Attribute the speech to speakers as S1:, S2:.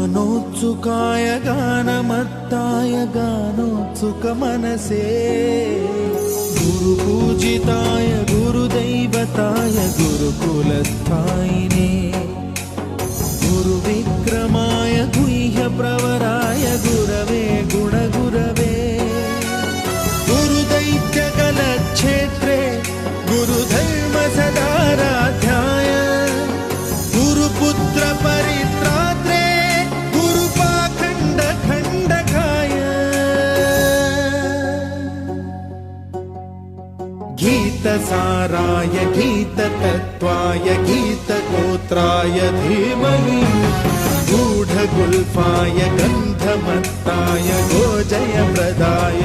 S1: గానోత్సుకాయ గానమత్తాయ గానోత్సుక మనసే. గురు పూజితాయ గురుదైవతాయ గురుకులస్థాయినే గురు విక్రమా गीतसाराय गीततत्त्वाय गीतगोत्राय धीमहि। गूढगुल्फाय गन्धमत्ताय गोजयप्रदाय